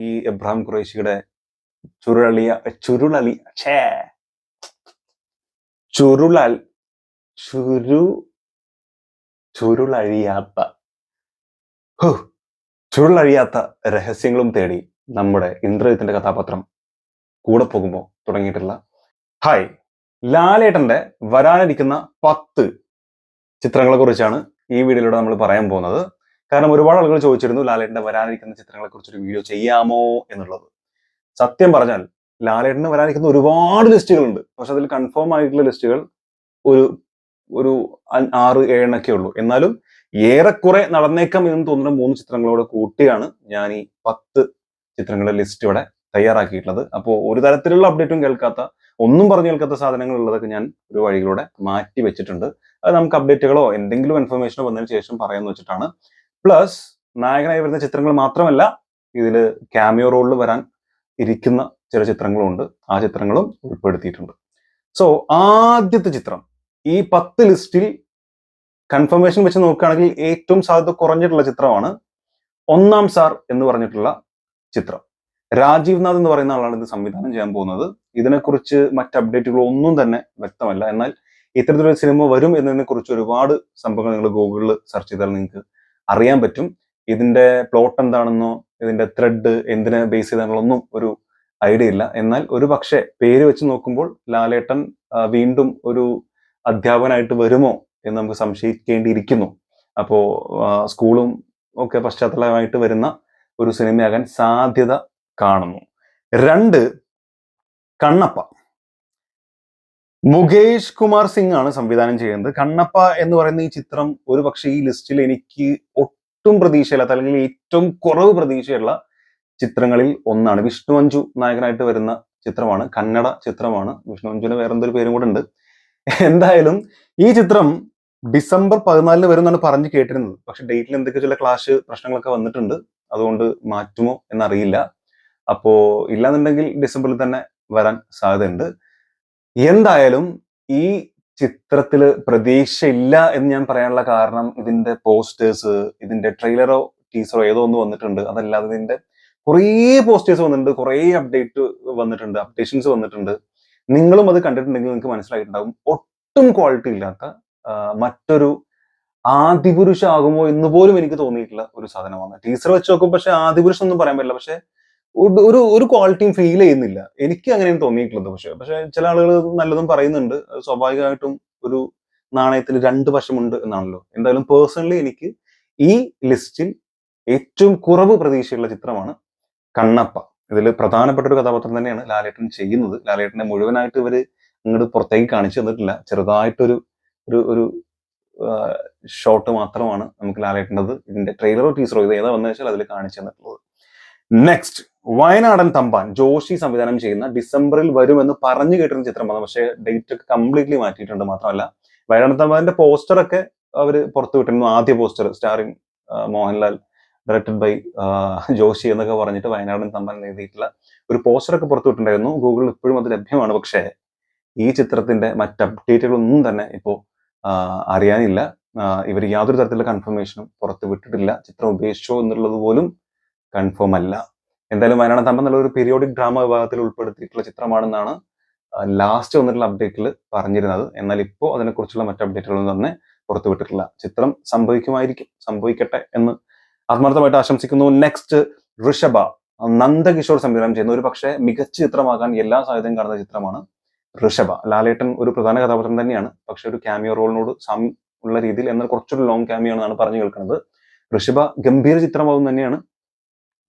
ഈ എബ്രഹാം ഖുറേഷിയുടെ ചുരുളിയ ചുരുളളി ഛേ. ചുരുളൽ ചുരു ചുരുളഴിയാത്ത ചുരുളഴിയാത്ത രഹസ്യങ്ങളും തേടി നമ്മുടെ ഇന്ദ്രജിത്തിന്റെ കഥാപാത്രം കൂടെ പോകുമ്പോൾ തുടങ്ങിയിട്ടുള്ള. ഹായ് ലാലേട്ടന്റെ വരാനിരിക്കുന്ന പത്ത് ചിത്രങ്ങളെ കുറിച്ചാണ് ഈ വീഡിയോയിലൂടെ നമ്മൾ പറയാൻ പോകുന്നത്. കാരണം ഒരുപാട് ആളുകൾ ചോദിച്ചിരുന്നു ലാലേട്ടന്റെ വരാനിരിക്കുന്ന ചിത്രങ്ങളെ കുറിച്ച് ഒരു വീഡിയോ ചെയ്യാമോ എന്നുള്ളത്. സത്യം പറഞ്ഞാൽ ലാലേട്ടന് വരാനിരിക്കുന്ന ഒരുപാട് ലിസ്റ്റുകളുണ്ട്. പക്ഷെ അതിൽ കൺഫേം ആയിട്ടുള്ള ലിസ്റ്റുകൾ ഒരു ഒരു ആറ് ഏഴെണ്ണൊക്കെ ഉള്ളൂ. എന്നാലും ഏറെക്കുറെ നടന്നേക്കാം എന്ന് തോന്നുന്ന മൂന്ന് ചിത്രങ്ങളോട് കൂട്ടിയാണ് ഞാൻ ഈ പത്ത് ചിത്രങ്ങളുടെ ലിസ്റ്റ് ഇവിടെ തയ്യാറാക്കിയിട്ടുള്ളത്. അപ്പോൾ ഒരു തരത്തിലുള്ള അപ്ഡേറ്റും കേൾക്കാത്ത ഒന്നും പറഞ്ഞു കേൾക്കാത്ത സാധനങ്ങൾ ഉള്ളതൊക്കെ ഞാൻ ഒരു വഴിയിലൂടെ മാറ്റി വെച്ചിട്ടുണ്ട്. അത് നമുക്ക് അപ്ഡേറ്റുകളോ എന്തെങ്കിലും ഇൻഫർമേഷനോ വന്നതിന് ശേഷം പറയാമെന്ന് വെച്ചിട്ടാണ് പ്ലസ് നായകനായി വരുന്ന ചിത്രങ്ങൾ മാത്രമല്ല ഇതിൽ ക്യാമിയോ റോളിൽ വരാൻ ഇരിക്കുന്ന ചില ചിത്രങ്ങളുണ്ട്. ആ ചിത്രങ്ങളും ഉൾപ്പെടുത്തിയിട്ടുണ്ട്. സോ ആദ്യത്തെ ചിത്രം ഈ പത്ത് ലിസ്റ്റിൽ കൺഫർമേഷൻ വെച്ച് നോക്കുകയാണെങ്കിൽ ഏറ്റവും സാധ്യത കുറഞ്ഞിട്ടുള്ള ചിത്രമാണ് ഒന്നാം സാർ എന്ന് പറഞ്ഞിട്ടുള്ള ചിത്രം. രാജീവ് നാഥ് എന്ന് പറയുന്ന ആളാണ് ഇത് സംവിധാനം ചെയ്യാൻ പോകുന്നത്. ഇതിനെക്കുറിച്ച് മറ്റ് അപ്ഡേറ്റുകൾ ഒന്നും തന്നെ വ്യക്തമല്ല. എന്നാൽ ഇത്തരത്തിലൊരു സിനിമ വരും എന്നതിനെക്കുറിച്ച് ഒരുപാട് സംഭവങ്ങൾ നിങ്ങൾ ഗൂഗിളിൽ സെർച്ച് ചെയ്താൽ നിങ്ങൾക്ക് അറിയാൻ പറ്റും. ഇതിന്റെ പ്ലോട്ട് എന്താണെന്നോ ഇതിന്റെ ത്രെഡ് എന്തിനെ ബേസ് ചെയ്താണെന്നൊന്നും ഒരു ഐഡിയ ഇല്ല. എന്നാൽ ഒരു പക്ഷേ പേര് വെച്ച് നോക്കുമ്പോൾ ലാലേട്ടൻ വീണ്ടും ഒരു അധ്യാപകനായിട്ട് വരുമോ എന്ന് നമുക്ക് സംശയിക്കേണ്ടിയിരിക്കുന്നു. അപ്പോ സ്കൂളും ഒക്കെ പശ്ചാത്തലമായിട്ട് വരുന്ന ഒരു സിനിമയാകാൻ സാധ്യത കാണുന്നു. രണ്ട് കണ്ണപ്പ. മുകേഷ് കുമാർ സിംഗ് ആണ് സംവിധാനം ചെയ്യുന്നത്. കണ്ണപ്പ എന്ന് പറയുന്ന ഈ ചിത്രം ഒരു പക്ഷേ ഈ ലിസ്റ്റിൽ എനിക്ക് ഒട്ടും പ്രതീക്ഷയില്ലാത്ത അല്ലെങ്കിൽ ഏറ്റവും കുറവ് പ്രതീക്ഷയുള്ള ചിത്രങ്ങളിൽ ഒന്നാണ്. വിഷ്ണു അഞ്ജു നായകനായിട്ട് വരുന്ന ചിത്രമാണ്. കന്നഡ ചിത്രമാണ്. വിഷ്ണു അഞ്ജുവിന് വേറെന്തൊരു പേരും കൂടെ ഉണ്ട്. എന്തായാലും ഈ ചിത്രം ഡിസംബർ പതിനാലിന് വരും എന്നാണ് പറഞ്ഞു കേട്ടിരുന്നത്. പക്ഷെ ഡേറ്റിൽ എന്തൊക്കെ ചില ക്ലാഷ് പ്രശ്നങ്ങളൊക്കെ വന്നിട്ടുണ്ട്. അതുകൊണ്ട് മാറ്റുമോ എന്നറിയില്ല. അപ്പോ ഇല്ലാന്നുണ്ടെങ്കിൽ ഡിസംബറിൽ തന്നെ വരാൻ സാധ്യതയുണ്ട്. എന്തായാലും ഈ ചിത്രത്തിൽ പ്രതീക്ഷയില്ല എന്ന് ഞാൻ പറയാനുള്ള കാരണം ഇതിന്റെ പോസ്റ്റേഴ്സ് ഇതിന്റെ ട്രെയിലറോ ടീസറോ ഏതോ ഒന്ന് വന്നിട്ടുണ്ട്. അതല്ലാതെ ഇതിന്റെ കുറേ പോസ്റ്റേഴ്സ് വന്നിട്ടുണ്ട് കുറേ അപ്ഡേറ്റ് വന്നിട്ടുണ്ട് അപ്ഡേഷൻസ് വന്നിട്ടുണ്ട്. നിങ്ങളും അത് കണ്ടിട്ടുണ്ടെങ്കിൽ നിങ്ങൾക്ക് മനസ്സിലായിട്ടുണ്ടാകും ഒട്ടും ക്വാളിറ്റി ഇല്ലാത്ത മറ്റൊരു ആദിപുരുഷ ആകുമോ എന്ന് പോലും എനിക്ക് തോന്നിയിട്ടുള്ള ഒരു സാധനമാണ്. ടീസർ വെച്ച് നോക്കും പക്ഷെ ആദിപുരുഷം ഒന്നും പറയാൻ പറ്റില്ല. പക്ഷെ ഒരു- ഒരു ക്വാളിറ്റിയും ഫീൽ ചെയ്യുന്നില്ല. എനിക്ക് അങ്ങനെയാണ് തോന്നിയിട്ടുള്ളത് പക്ഷെ. പക്ഷെ ചില ആളുകൾ നല്ലതും പറയുന്നുണ്ട്. സ്വാഭാവികമായിട്ടും ഒരു നാണയത്തിൽ രണ്ട് വശമുണ്ട് എന്നാണല്ലോ. എന്തായാലും പേഴ്സണലി എനിക്ക് ഈ ലിസ്റ്റിൽ ഏറ്റവും കുറവ് പ്രതീക്ഷയുള്ള ചിത്രമാണ് കണ്ണപ്പ. ഇതിൽ പ്രധാനപ്പെട്ട ഒരു കഥാപാത്രം തന്നെയാണ് ലാലേട്ടൻ ചെയ്യുന്നത്. ലാലേട്ടനെ മുഴുവനായിട്ട് ഇവർ അങ്ങോട്ട് പുറത്തേക്ക് കാണിച്ചു തന്നിട്ടില്ല. ചെറുതായിട്ടൊരു ഒരു ഒരു ഷോട്ട് മാത്രമാണ് നമുക്ക് ലാലേട്ടന്റെ ഇതിന്റെ ട്രെയിലറോ ടീസറോ ഇത് ഏതാ വന്നു വെച്ചാൽ അതിൽ കാണിച്ചു തന്നിട്ടുള്ളത്. നെക്സ്റ്റ് വയനാടൻ തമ്പാൻ ജോഷി സംവിധാനം ചെയ്യുന്ന ഡിസംബറിൽ വരുമെന്ന് പറഞ്ഞു കേട്ടിരുന്ന ചിത്രമാണ് പക്ഷേ ഡേറ്റ് ഒക്കെ കംപ്ലീറ്റ്ലി മാറ്റിയിട്ടുണ്ട് മാത്രമല്ല. വയനാടൻ തമ്പാന്റെ പോസ്റ്റർ ഒക്കെ അവർ പുറത്തു വിട്ടിരുന്നു. ആദ്യ poster starring Mohanlal directed by Joshi എന്നൊക്കെ പറഞ്ഞിട്ട് വയനാടൻ തമ്പാൻ എഴുതിയിട്ടുള്ള ഒരു പോസ്റ്റർ ഒക്കെ പുറത്തു വിട്ടിട്ടുണ്ടായിരുന്നു. ഗൂഗിളിൽ ഇപ്പോഴും അത് ലഭ്യമാണ്. പക്ഷേ ഈ ചിത്രത്തിന്റെ മറ്റ് അപ്ഡേറ്റുകളൊന്നും തന്നെ ഇപ്പോൾ അറിയാനില്ല. ഇവർ യാതൊരു തരത്തിലുള്ള കൺഫർമേഷനും പുറത്ത് വിട്ടിട്ടില്ല. ചിത്രം ഉപേക്ഷിച്ചോ എന്നുള്ളത് പോലും കൺഫേം അല്ല. എന്തായാലും വയനാട് തമ്പ എന്നുള്ള ഒരു പീരിയോഡിക് ഡ്രാമ വിഭാഗത്തിൽ ഉൾപ്പെടുത്തിയിട്ടുള്ള ചിത്രമാണെന്നാണ് ലാസ്റ്റ് വന്നിട്ടുള്ള അപ്ഡേറ്റിൽ പറഞ്ഞിരുന്നത്. എന്നാൽ ഇപ്പോൾ അതിനെക്കുറിച്ചുള്ള മറ്റു അപ്ഡേറ്റുകളൊന്നും തന്നെ പുറത്തുവിട്ടിട്ടില്ല. ചിത്രം സംഭവിക്കുമായിരിക്കും സംഭവിക്കട്ടെ എന്ന് ആത്മാർത്ഥമായിട്ട് ആശംസിക്കുന്നു. നെക്സ്റ്റ് ഋഷഭ നന്ദകിഷോർ സംവിധാനം ചെയ്യുന്ന ഒരു പക്ഷേ മികച്ച ചിത്രമാകാൻ എല്ലാ സാധ്യതയും കാണുന്ന ചിത്രമാണ് ഋഷഭ. ലാലേട്ടൻ ഒരു പ്രധാന കഥാപാത്രം തന്നെയാണ്. പക്ഷെ ഒരു ക്യാമിയോ റോളിനോട് സം ഉള്ള രീതിയിൽ എന്നാൽ കുറച്ചൊരു ലോങ് ക്യാമിയോ ആണെന്നാണ് പറഞ്ഞു കേൾക്കുന്നത്. ഋഷഭ ഗംഭീര ചിത്രമാവും തന്നെയാണ്.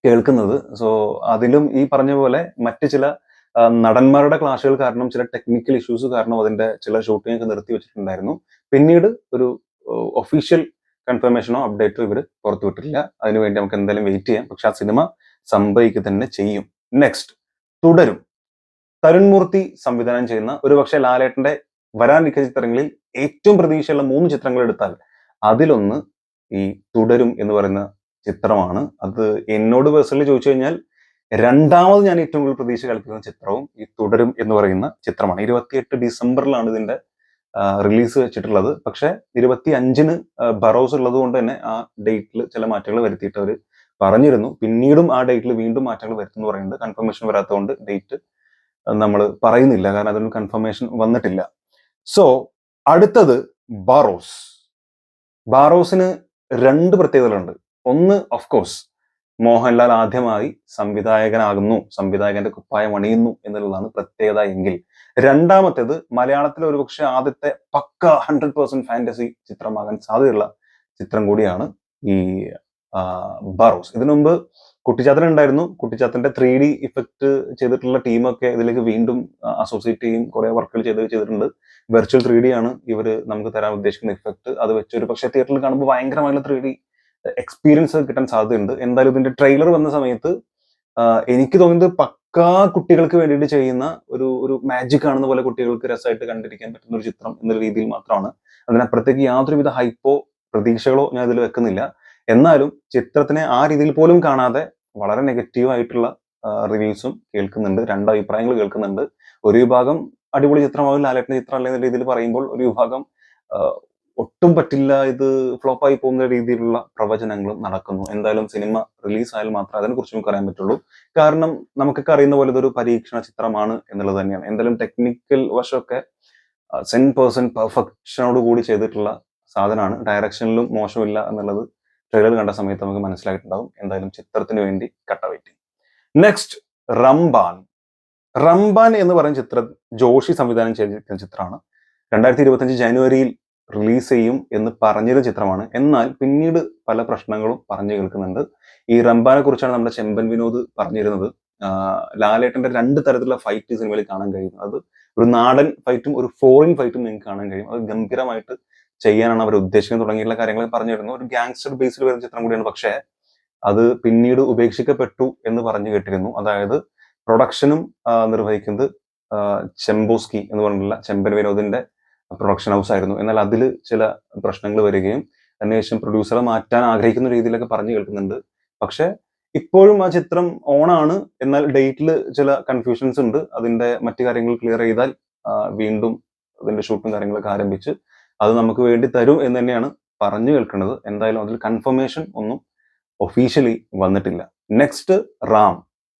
കേൾക്കുന്നത്. സോ അതിലും ഈ പറഞ്ഞ പോലെ മറ്റു ചില നടന്മാരുടെ ക്ലാഷുകൾ കാരണം ചില ടെക്നിക്കൽ ഇഷ്യൂസ് കാരണം അതിന്റെ ചില ഷൂട്ടിംഗ് ഒക്കെ നിർത്തി വെച്ചിട്ടുണ്ടായിരുന്നു. പിന്നീട് ഒരു ഒഫീഷ്യൽ കൺഫർമേഷനോ അപ്ഡേറ്റോ ഇവർ പുറത്തുവിട്ടില്ല അതിനുവേണ്ടി നമുക്ക് എന്തായാലും വെയിറ്റ് ചെയ്യാം. പക്ഷെ ആ സിനിമ സംഭവിക്കുക തന്നെ ചെയ്യും. നെക്സ്റ്റ് തുടരും. തരുൺ മൂർത്തി സംവിധാനം ചെയ്യുന്ന ഒരു പക്ഷെ ലാലേട്ടന്റെ വരാനിരിക്കുന്ന ചിത്രങ്ങളിൽ ഏറ്റവും പ്രതീക്ഷയുള്ള മൂന്ന് ചിത്രങ്ങൾ എടുത്താൽ അതിലൊന്ന് ഈ തുടരും എന്ന് പറയുന്ന ചിത്രമാണ്. അത് എന്നോട് പേഴ്സണലി ചോദിച്ചു കഴിഞ്ഞാൽ രണ്ടാമത് ഞാൻ ഏറ്റവും കൂടുതൽ പ്രതീക്ഷ കളിക്കുന്ന ചിത്രവും ഈ തുടരും എന്ന് പറയുന്ന ചിത്രമാണ്. ഇരുപത്തിയെട്ട് ഡിസംബറിലാണ് ഇതിന്റെ റിലീസ് വെച്ചിട്ടുള്ളത്. പക്ഷെ ഇരുപത്തി അഞ്ചിന് ബറോസ് ഉള്ളത് കൊണ്ട് തന്നെ ആ ഡേറ്റിൽ ചില മാറ്റങ്ങൾ വരുത്തിയിട്ട് അവർ പറഞ്ഞിരുന്നു. പിന്നീടും ആ ഡേറ്റിൽ വീണ്ടും മാറ്റങ്ങൾ വരുത്തുന്നു പറയുന്നത് കൺഫർമേഷൻ വരാത്തതുകൊണ്ട് ഡേറ്റ് നമ്മൾ പറയുന്നില്ല. കാരണം അതിനൊരു കൺഫർമേഷൻ വന്നിട്ടില്ല. സോ അടുത്തത് ബാറോസ് ബാറോസിന് രണ്ട് പ്രത്യേകതകളുണ്ട്. ഒന്ന് ഓഫ് കോഴ്സ് മോഹൻലാൽ ആദ്യമായി സംവിധായകനാകുന്നു സംവിധായകന്റെ കുപ്പായം അണിയുന്നു എന്നുള്ളതാണ് പ്രത്യേകത എങ്കിൽ. രണ്ടാമത്തേത് മലയാളത്തിലെ ഒരുപക്ഷെ ആദ്യത്തെ പക്ക ഹൺഡ്രഡ് പേഴ്സെന്റ് ഫാന്റസി ചിത്രമാകാൻ സാധ്യതയുള്ള ചിത്രം കൂടിയാണ് ഈ ബറോസ് ഇതിനുമുമ്പ് കുട്ടിച്ചാത്തൻ ഉണ്ടായിരുന്നു. കുട്ടിച്ചാത്തന്റെ ത്രീ ഡി ഇഫക്റ്റ് ചെയ്തിട്ടുള്ള ടീമൊക്കെ ഇതിലേക്ക് വീണ്ടും അസോസിയേറ്റ് ചെയ്യും കുറെ വർക്കുകൾ ചെയ്ത് ചെയ്തിട്ടുണ്ട്. വെർച്വൽ ത്രീ ഡി ആണ് ഇവർ നമുക്ക് തരാൻ ഉദ്ദേശിക്കുന്ന ഇഫക്റ്റ് അത് വെച്ച് ഒരു പക്ഷേ തിയേറ്ററിൽ കാണുമ്പോൾ ഭയങ്കരമായിട്ടുള്ള ത്രീ ഡി എക്സ്പീരിയൻസ് കിട്ടാൻ സാധ്യതയുണ്ട്. എന്തായാലും ഇതിന്റെ ട്രെയിലർ വന്ന സമയത്ത് എനിക്ക് തോന്നുന്നത് പക്കാ കുട്ടികൾക്ക് വേണ്ടിയിട്ട് ചെയ്യുന്ന ഒരു ഒരു മാജിക് ആണെന്ന പോലെ കുട്ടികൾക്ക് രസമായിട്ട് കണ്ടിരിക്കാൻ പറ്റുന്ന ഒരു ചിത്രം എന്ന രീതിയിൽ മാത്രമാണ്. അതിനപ്പുറത്തേക്ക് യാതൊരുവിധ ഹൈപ്പോ പ്രതീക്ഷകളോ ഞാൻ ഇതിൽ വെക്കുന്നില്ല. എന്നാലും ചിത്രത്തിനെ ആ രീതിയിൽ പോലും കാണാതെ വളരെ നെഗറ്റീവ് ആയിട്ടുള്ള റിവ്യൂസും കേൾക്കുന്നുണ്ട്. രണ്ട് അഭിപ്രായങ്ങൾ കേൾക്കുന്നുണ്ട്. ഒരു വിഭാഗം അടിപൊളി ചിത്രമാവും ലാലേട്ടന്റെ ചിത്രം അല്ലെന്ന രീതിയിൽ പറയുമ്പോൾ ഒരു വിഭാഗം ഒട്ടും പറ്റില്ല. ഇത് ഫ്ലോപ്പ് ആയി പോകുന്ന രീതിയിലുള്ള പ്രവചനങ്ങളും നടക്കുന്നു. എന്തായാലും സിനിമ റിലീസ് ആയാൽ മാത്രമേ അതിനെക്കുറിച്ച് നമുക്ക് അറിയാൻ പറ്റുള്ളൂ. കാരണം നമുക്കൊക്കെ അറിയുന്ന പോലെ ഇതൊരു പരീക്ഷണ ചിത്രമാണ് എന്നുള്ളത് തന്നെയാണ്. എന്തായാലും ടെക്നിക്കൽ വശമൊക്കെ സെൻ പേഴ്സൺ പെർഫെക്ഷനോട് കൂടി ചെയ്തിട്ടുള്ള സാധനമാണ്. ഡയറക്ഷനിലും മോശമില്ല എന്നുള്ളത് ട്രെയിലർ കണ്ട സമയത്ത് നമുക്ക് മനസ്സിലായിട്ടുണ്ടാവും. എന്തായാലും ചിത്രത്തിന് വേണ്ടി കട്ട വെയിറ്റിംഗ്. നെക്സ്റ്റ് റംബാൻ. റംബാൻ എന്ന് പറയുന്ന ചിത്രം ജോഷി സംവിധാനം ചെയ്തിരിക്കുന്ന ചിത്രമാണ്. രണ്ടായിരത്തി ഇരുപത്തഞ്ച് ജനുവരിയിൽ റിലീസ് ചെയ്യും എന്ന് പറഞ്ഞൊരു ചിത്രമാണ്. എന്നാൽ പിന്നീട് പല പ്രശ്നങ്ങളും പറഞ്ഞു കേൾക്കുന്നുണ്ട്. ഈ റംബാനെ കുറിച്ചാണ് നമ്മുടെ ചെമ്പൻ വിനോദ് പറഞ്ഞിരുന്നത്. ലാലേട്ടന്റെ രണ്ട് തരത്തിലുള്ള ഫൈറ്റ് സിനിമയിൽ കാണാൻ കഴിയും അത് ഒരു നാടൻ ഫൈറ്റും ഒരു ഫോറിൻ ഫൈറ്റും നിങ്ങൾക്ക് കാണാൻ കഴിയും. അത് ഗംഭീരമായിട്ട് ചെയ്യാനാണ് അവർ ഉദ്ദേശിക്കുന്നത്. തുടങ്ങിയിട്ടുള്ള കാര്യങ്ങൾ പറഞ്ഞിരുന്നു. ഒരു ഗാങ്സ്റ്റർ ബേസിൽ വരുന്ന ചിത്രം കൂടിയാണ്. പക്ഷേ അത് പിന്നീട് ഉപേക്ഷിക്കപ്പെട്ടു എന്ന് പറഞ്ഞു കേട്ടിരുന്നു. അതായത് പ്രൊഡക്ഷനും നിർവഹിക്കുന്നത് ചെമ്പോസ്കി എന്ന് പറഞ്ഞിട്ടുള്ള ചെമ്പൻ വിനോദിന്റെ പ്രൊഡക്ഷൻ ഹൗസ് ആയിരുന്നു. എന്നാൽ അതിൽ ചില പ്രശ്നങ്ങൾ വരികയും അതിനുശേഷം പ്രൊഡ്യൂസറെ മാറ്റാൻ ആഗ്രഹിക്കുന്ന രീതിയിലൊക്കെ പറഞ്ഞു കേൾക്കുന്നുണ്ട്. പക്ഷെ ഇപ്പോഴും ആ ചിത്രം ഓണാണ് എന്നാൽ ഡേറ്റിൽ ചില കൺഫ്യൂഷൻസ് ഉണ്ട്. അതിന്റെ മറ്റു കാര്യങ്ങൾ ക്ലിയർ ചെയ്താൽ വീണ്ടും അതിന്റെ ഷൂട്ടും കാര്യങ്ങളൊക്കെ ആരംഭിച്ച് അത് നമുക്ക് വേണ്ടി തരും എന്ന് തന്നെയാണ് പറഞ്ഞു കേൾക്കുന്നത്. എന്തായാലും അതിൽ കൺഫർമേഷൻ ഒന്നും ഒഫീഷ്യലി വന്നിട്ടില്ല. നെക്സ്റ്റ് റാം.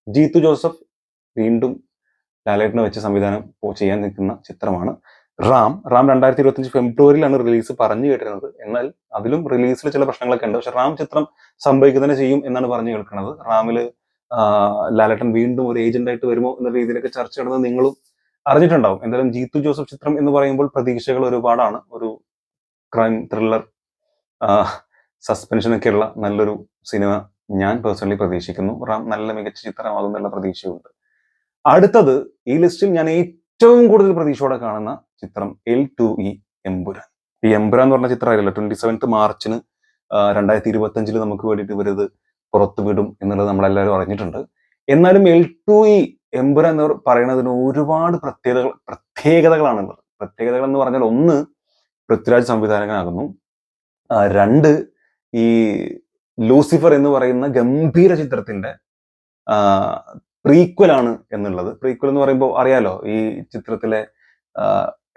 ജീത്തു ജോസഫ് വീണ്ടും ലാലേട്ടനെ വെച്ച് സംവിധാനം ചെയ്യാൻ നിൽക്കുന്ന ചിത്രമാണ്. റാം റാം രണ്ടായിരത്തി ഇരുപത്തഞ്ച് ഫെബ്രുവരിയിലാണ് റിലീസ് പറഞ്ഞു കേട്ടിരുന്നത്. എന്നാൽ അതിലും റിലീസിൽ ചില പ്രശ്നങ്ങളൊക്കെ ഉണ്ട്. പക്ഷെ റാം ചിത്രം സംഭവിക്കുക തന്നെ ചെയ്യും എന്നാണ് പറഞ്ഞു കേൾക്കുന്നത്. റാമിൽ ലാലട്ടൻ വീണ്ടും ഒരു ഏജന്റ് ആയിട്ട് വരുമോ എന്ന രീതിയിലൊക്കെ ചർച്ച നടന്നത് നിങ്ങളും അറിഞ്ഞിട്ടുണ്ടാവും. എന്തായാലും ജീത്തു ജോസഫ് ചിത്രം എന്ന് പറയുമ്പോൾ പ്രതീക്ഷകൾ ഒരുപാടാണ്. ഒരു ക്രൈം ത്രില്ലർ സസ്പെൻഷൻ ഒക്കെയുള്ള നല്ലൊരു സിനിമ ഞാൻ പേഴ്സണലി പ്രതീക്ഷിക്കുന്നു. റാം നല്ല മികച്ച ചിത്രമാകുന്നുള്ള പ്രതീക്ഷയുണ്ട്. അടുത്തത് ഈ ലിസ്റ്റിൽ ഞാൻ ഏറ്റവും കൂടുതൽ പ്രതീക്ഷയോടെ കാണുന്ന ചിത്രം എൽ ടു ഇ എംപുരാൻ ഈ എംപുരാൻ എന്ന് പറഞ്ഞ ചിത്രമായിരുന്നല്ലോ ട്വന്റി സെവൻത്ത് മാർച്ചിന് രണ്ടായിരത്തി ഇരുപത്തി അഞ്ചിൽ നമുക്ക് വേണ്ടിയിട്ട് ഇവരിത് പുറത്തു വിടും എന്നുള്ളത് നമ്മളെല്ലാവരും അറിഞ്ഞിട്ടുണ്ട്. എന്നാലും എൽ ടു ഇ എംപുരാൻ എന്ന് പറയുന്നതിന് ഒരുപാട് പ്രത്യേകതകൾ പ്രത്യേകതകളാണുള്ളത്. പ്രത്യേകതകൾ എന്ന് പറഞ്ഞാൽ ഒന്ന് പൃഥ്വിരാജ് സംവിധായകനാകുന്നു. രണ്ട് ഈ ലൂസിഫർ എന്ന് പറയുന്ന ഗംഭീര ചിത്രത്തിന്റെ പ്രീക്വൽ ആണ് എന്നുള്ളത്. പ്രീക്വൽ എന്ന് പറയുമ്പോൾ അറിയാലോ ഈ ചിത്രത്തിലെ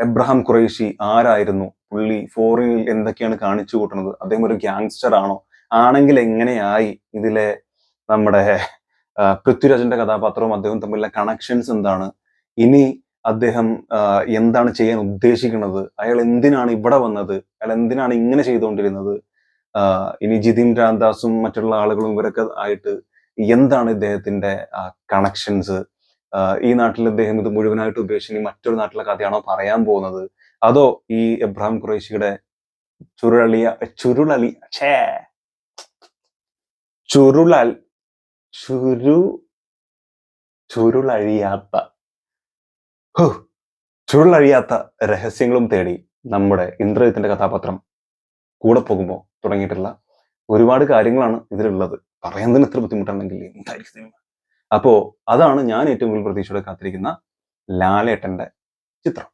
എബ്രഹാം ഖുറൈഷി ആരായിരുന്നു? പുള്ളി ഫോറിനിൽ എന്തൊക്കെയാണ് കാണിച്ചു കൂട്ടുന്നത്? അദ്ദേഹം ഒരു ഗ്യാങ്സ്റ്റർ ആണോ? ആണെങ്കിൽ എങ്ങനെയായി ഇതിലെ നമ്മുടെ പൃഥ്വിരാജിന്റെ കഥാപാത്രവും അദ്ദേഹം തമ്മിലുള്ള കണക്ഷൻസ് എന്താണ്? ഇനി അദ്ദേഹം എന്താണ് ചെയ്യാൻ ഉദ്ദേശിക്കുന്നത്? അയാൾ എന്തിനാണ് ഇവിടെ വന്നത്? അയാൾ എന്തിനാണ് ഇങ്ങനെ ചെയ്തുകൊണ്ടിരുന്നത്? ഇനി ജിതിൻ രാംദാസും മറ്റുള്ള ആളുകളും ഇവരൊക്കെ ആയിട്ട് എന്താണ് ഇദ്ദേഹത്തിന്റെ കണക്ഷൻസ് ഈ നാട്ടിൽ അദ്ദേഹം ഇത് മുഴുവനായിട്ട് ഉപേക്ഷിച്ച് മറ്റൊരു നാട്ടിലെ കഥയാണോ പറയാൻ പോകുന്നത്? അതോ ഈ എബ്രഹാം ഖുറൈഷിയുടെ ചുരുളിയ ചുരുളലി ഛേ! ചുരുളൽ ചുരു ചുരുളഴിയാത്ത ചുരുളഴിയാത്ത രഹസ്യങ്ങളും തേടി നമ്മുടെ ഇന്ദ്രജിത്തിന്റെ കഥാപാത്രം കൂടെ പോകുമ്പോൾ തുടങ്ങിയിട്ടുള്ള ഒരുപാട് കാര്യങ്ങളാണ് ഇതിലുള്ളത്. പറയുന്നതിന് ഇത്ര ബുദ്ധിമുട്ടുണ്ടെങ്കിൽ എന്തായിരിക്കും സിനിമ? അപ്പോ അതാണ് ഞാൻ ഏറ്റവും കൂടുതൽ പ്രതീക്ഷയോടെ കാത്തിരിക്കുന്ന ലാലേട്ടന്റെ ചിത്രം.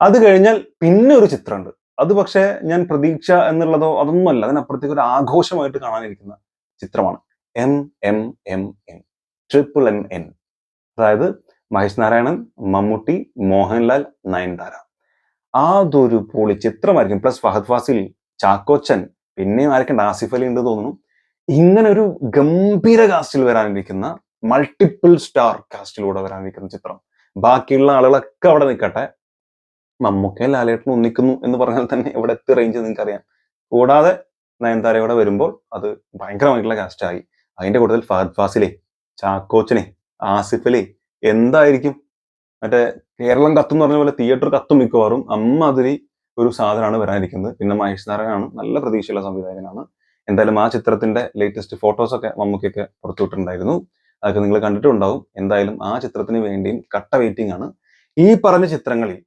അത് കഴിഞ്ഞാൽ പിന്നെ ഒരു ചിത്രമുണ്ട്. അത് പക്ഷേ ഞാൻ പ്രതീക്ഷ എന്നുള്ളതോ അതൊന്നുമല്ല. അതിനപ്പുറത്തേക്ക് ഒരു ആഘോഷമായിട്ട് കാണാനിരിക്കുന്ന ചിത്രമാണ്. M M M N triple M N. അതായത് മഹേഷ് നാരായണൻ മമ്മൂട്ടി മോഹൻലാൽ നയൻതാര. അതൊരു പൊളി ചിത്രമായിരിക്കും. പ്ലസ് ഫഹദ് ഫാസിൽ ചാക്കോച്ചൻ പിന്നെയും ആരൊക്കെ ആസിഫ് അലി ഉണ്ട് തോന്നുന്നു. ഇങ്ങനെ ഒരു ഗംഭീര കാസ്റ്റിൽ വരാനിരിക്കുന്ന മൾട്ടിപ്പിൾ സ്റ്റാർ കാസ്റ്റിലൂടെ വരാനിരിക്കുന്ന ചിത്രം. ബാക്കിയുള്ള ആളുകളൊക്കെ അവിടെ നിൽക്കട്ടെ. മമ്മൂക്കയും ലാലേട്ടനും ഒന്നിക്കുന്നു എന്ന് പറഞ്ഞാൽ തന്നെ ഇവിടെ എത്തി റേഞ്ച് നിങ്ങൾക്കറിയാം. കൂടാതെ നയൻതാര ഇവിടെ വരുമ്പോൾ അത് ഭയങ്കരമായിട്ടുള്ള കാസ്റ്റായി അതിന്റെ കൂടുതൽ ഫഹദ് ഫാസിലെ ചാക്കോച്ചനെ ആസിഫലെ എന്തായിരിക്കും? മറ്റേ കേരളം കത്തും പറഞ്ഞ പോലെ തിയേറ്റർ കത്തും മിക്കവാറും അമ്മ അമ്മാതിരി ഒരു സാധനമാണ് വരാനിരിക്കുന്നത്. പിന്നെ മഹേഷ് നാരായണാണ് നല്ല പ്രതീക്ഷയുള്ള സംവിധായകനാണ്. എന്തായാലും ആ ചിത്രത്തിന്റെ ലേറ്റസ്റ്റ് ഫോട്ടോസ് ഒക്കെ മമ്മൂക്കൊക്കെ പുറത്തുവിട്ടുണ്ടായിരുന്നു അതൊക്കെ നിങ്ങൾ കണ്ടിട്ടുണ്ടാവും. എന്തായാലും ആ ചിത്രത്തിന് വേണ്ടിയും കട്ട വെയിറ്റിംഗ് ആണ്. ഈ പറഞ്ഞ ചിത്രങ്ങളിൽ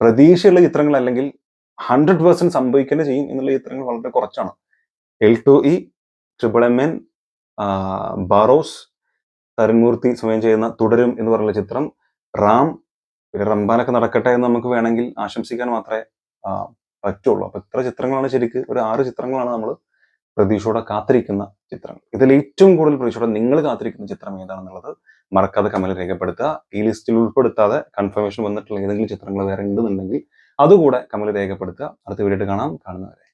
പ്രതീക്ഷയുള്ള ചിത്രങ്ങൾ അല്ലെങ്കിൽ ഹൺഡ്രഡ് പേഴ്സെന്റ് സംഭവിക്കേണ്ട ചെയ്യും എന്നുള്ള ചിത്രങ്ങൾ വളരെ കുറച്ചാണ്. L two E triple M N Barroz Tharun Moorthy സ്വയം ചെയ്യുന്ന തുടരും എന്ന് പറയുന്ന ചിത്രം റാം പിന്നെ റംബാനൊക്കെ നടക്കട്ടെ എന്ന് നമുക്ക് വേണമെങ്കിൽ ആശംസിക്കാൻ മാത്രമേ പറ്റുള്ളൂ. അപ്പൊ ഇത്ര ചിത്രങ്ങളാണ് ശരിക്ക് ഒരു ആറ് ചിത്രങ്ങളാണ് നമ്മൾ പ്രതീക്ഷയോടെ കാത്തിരിക്കുന്ന ചിത്രങ്ങൾ. ഇതിൽ ഏറ്റവും കൂടുതൽ പ്രതീക്ഷയോടെ നിങ്ങൾ കാത്തിരിക്കുന്ന ചിത്രം ഏതാണെന്നുള്ളത് മറക്കാതെ കമന്റ് രേഖപ്പെടുത്തുക. ഈ ലിസ്റ്റിൽ ഉൾപ്പെടുത്താതെ കൺഫർമേഷൻ വന്നിട്ടുള്ള ഏതെങ്കിലും ചിത്രങ്ങൾ വേറെ ഉണ്ടെന്നുണ്ടെങ്കിൽ അതുകൂടെ കമന്റ് രേഖപ്പെടുത്തുക. അടുത്ത വീഡിയോ കാണാം. കാണുന്നവരെ.